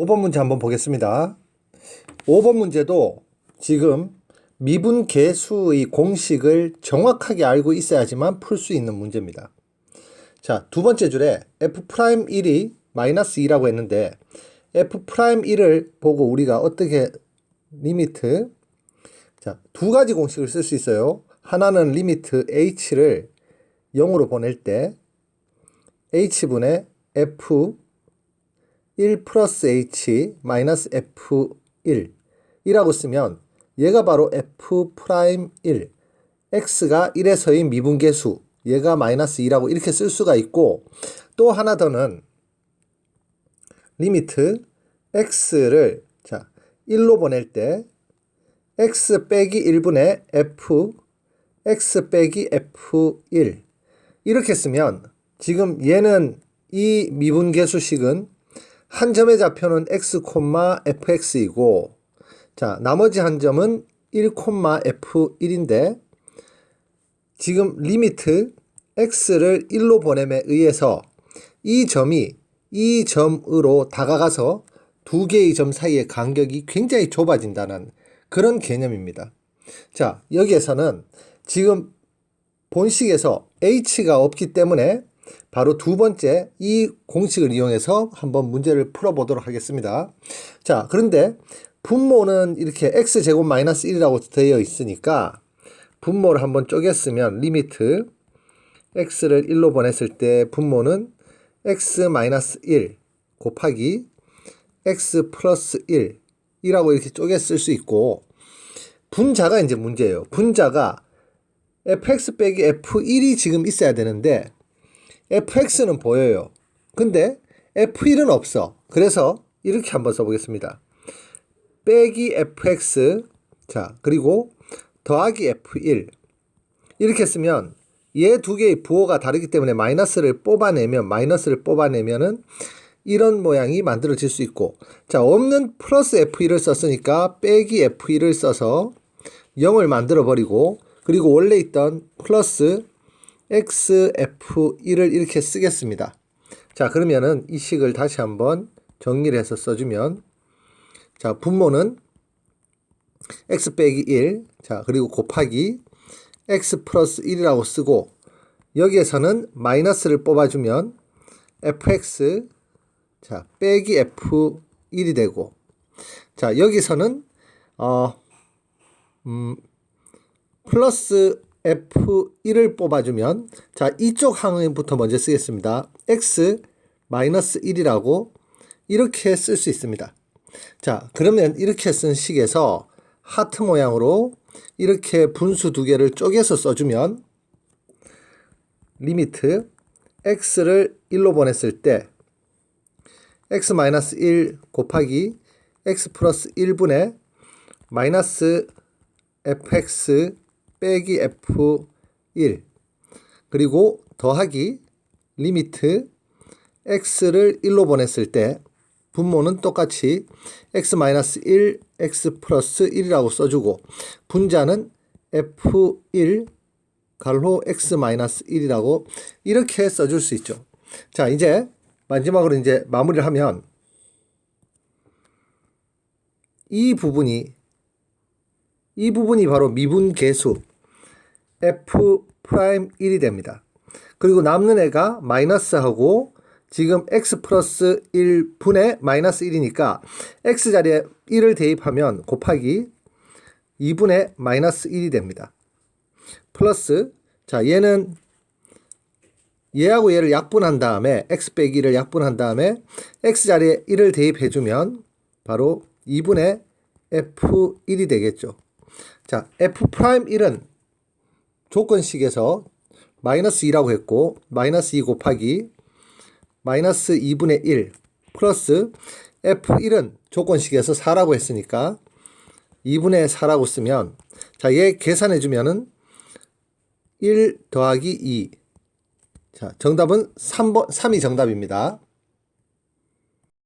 5번 문제 한번 보겠습니다. 5번 문제도 지금 미분 계수의 공식을 정확하게 알고 있어야지만 풀 수 있는 문제입니다. 자, 두 번째 줄에 f'1이 마이너스 2라고 했는데 f'1을 보고 우리가 어떻게 리미트 자, 두 가지 공식을 쓸 수 있어요. 하나는 리미트 h를 0으로 보낼 때 h분의 f 1 플러스 h 마이너스 f1 이라고 쓰면 얘가 바로 f 프라임 1 x가 1에서의 미분계수 얘가 마이너스 2라고 이렇게 쓸 수가 있고 또 하나 더는 리미트 x를 자 1로 보낼 때 x 빼기 1분의 f x 빼기 f1 이렇게 쓰면 지금 얘는 이 미분계수식은 한 점의 좌표는 x, fx이고 자 나머지 한 점은 1, f1인데 지금 리미트 x를 1로 보냄에 의해서 이 점이 이 점으로 다가가서 두 개의 점 사이의 간격이 굉장히 좁아진다는 그런 개념입니다. 자, 여기에서는 지금 본식에서 h가 없기 때문에 바로 두 번째 이 공식을 이용해서 한번 문제를 풀어보도록 하겠습니다. 자, 그런데 분모는 이렇게 x제곱 마이너스 1이라고 되어 있으니까 분모를 한번 쪼갰으면 리미트 x를 1로 보냈을 때 분모는 x 마이너스 1 곱하기 x 플러스 1 이라고 이렇게 쪼개 쓸 수 있고 분자가 이제 문제예요. 분자가 fx 빼기 f1이 지금 있어야 되는데 fx는 보여요. 근데 f1은 없어. 그래서 이렇게 한번 써보겠습니다. 빼기 fx 자 그리고 더하기 f1 이렇게 쓰면 얘 두 개의 부호가 다르기 때문에 마이너스를 뽑아내면 마이너스를 뽑아내면은 이런 모양이 만들어질 수 있고 자 없는 플러스 f1을 썼으니까 빼기 f1을 써서 0을 만들어 버리고 그리고 원래 있던 플러스 xf1을 이렇게 쓰겠습니다. 자 그러면은 이 식을 다시 한번 정리를 해서 써주면 자 분모는 x 빼기 1, 자 그리고 곱하기 x 플러스 1이라고 쓰고 여기에서는 마이너스를 뽑아주면 fx 자 빼기 f1이 되고 자 여기서는 어 음, 플러스 f1을 뽑아주면 자 이쪽 항부터 먼저 쓰겠습니다. x 마이너스 1이라고 이렇게 쓸 수 있습니다. 자 그러면 이렇게 쓴 식에서 하트 모양으로 이렇게 분수 두 개를 쪼개서 써주면 리미트 x를 1로 보냈을 때 x 마이너스 1 곱하기 x 플러스 1분의 마이너스 fx 빼기 f1 그리고 더하기 리미트 x를 1로 보냈을 때 분모는 똑같이 x 마이너스 1 x 플러스 1이라고 써주고 분자는 f1 갈로 x 마이너스 1이라고 이렇게 써줄 수 있죠. 자 이제 마지막으로 이제 마무리를 하면 이 부분이 이 부분이 바로 미분 계수 f 프라임 1이 됩니다. 그리고 남는 애가 마이너스하고 지금 x 플러스 1분의 마이너스 1이니까 x 자리에 1을 대입하면 곱하기 2분의 마이너스 1이 됩니다. 플러스 자 얘는 얘하고 얘를 약분한 다음에 x 빼기 1을 약분한 다음에 x 자리에 1을 대입해주면 바로 2분의 f1이 되겠죠. 자 f 프라임 1은 조건식에서 마이너스 2라고 했고 마이너스 2 곱하기 마이너스 2분의 1 플러스 F1은 조건식에서 4라고 했으니까 2분의 4라고 쓰면 자, 얘 계산해 주면은 1 더하기 2. 자, 정답은 3번 3이 정답입니다.